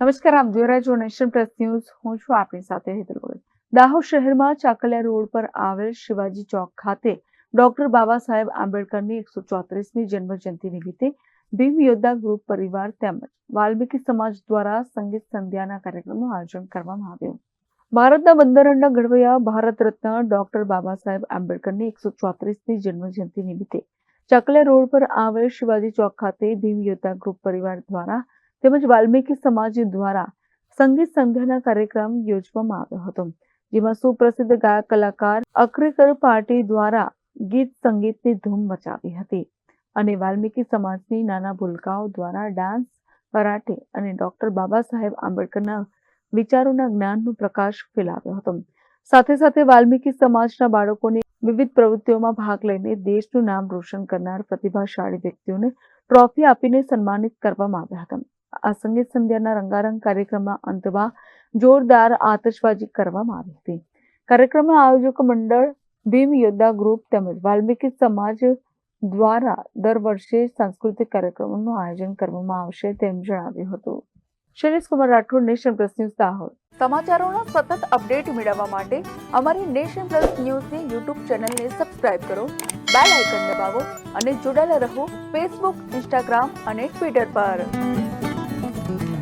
નમસ્કાર, આપ જોઈ રહ્યા છો નેશન પ્રેસ ન્યૂઝ. હું છું આપની સાથે હેતલ દાહોદ શહેરમાં ચાકલિયા રોડ પર આવેલ શિવાજી ચોક ખાતે ડોક્ટર બાબા સાહેબ આંબેડકરની એકસો ચોત્રીસમી જન્મજયંતિ નિમિત્તે ભીમ યોદ્ધા ગ્રુપ પરિવાર તેમજ વાલ્મીકી સમાજ દ્વારા સંગીત સંધ્યાના કાર્યક્રમનું આયોજન કરવામાં આવ્યું. ભારતના બંધારણના ઘડવૈયા ભારત રત્ન ડોક્ટર બાબા સાહેબ આંબેડકરની એકસો ચોત્રીસમી જન્મજયંતિ નિમિત્તે ચાકલિયા રોડ પર આવેલ શિવાજી ચોક ખાતે ભીમ યોદ્ધા ગ્રુપ પરિવાર દ્વારા તેમજ વાલ્મીકી સમાજ દ્વારા સંગીત સંધ્યાના કાર્યક્રમ યોજવામાં આવ્યો હતો, જેમાં સુપ્રસિદ્ધ ગાયક કલાકાર અક્રેકર પાર્ટી દ્વારા ગીત સંગીતની ધૂમ મચાવી હતી અને વાલ્મીકી સમાજની નાના ભૂલકાઓ દ્વારા ડાન્સ, કરાટે અને ડોક્ટર બાબા સાહેબ આંબેડકરના વિચારોના જ્ઞાનનો પ્રકાશ ફેલાવ્યો હતો. સાથે સાથે વાલ્મીકી સમાજના બાળકોને વિવિધ પ્રવૃત્તિઓમાં ભાગ લઈને દેશનું નામ રોશન કરનાર પ્રતિભાશાળી વ્યક્તિઓને ટ્રોફી આપીને સન્માનિત કરવામાં આવ્યા હતા. આ સંગીત સંધ્યાના રંગારંગ કાર્યક્રમના અંતમાં જોરદાર આતશબાજી કરવામાં આવી હતી. કાર્યક્રમના આયોજક મંડળ ભીમ યોદ્ધા ગ્રુપ તેમજ વાલ્મીકી સમાજ દ્વારા દર વર્ષે સાંસ્કૃતિક કાર્યક્રમોનું આયોજન કરવામાં આવશે તેમ જણાવ્યું હતું. Shailesh Kumar Rathod, nation plus news Dahod. સમાચારોના સતત અપડેટ મેળવવા માટે અમારી નેશન પ્લસ ન્યૂઝની યુટ્યુબ ચેનલને સબસ્ક્રાઇબ કરો, બેલ આઇકન દબાવો અને જોડાયેલા રહો ફેસબુક, ઇન્સ્ટાગ્રામ અને ટ્વિટર પર. Bye.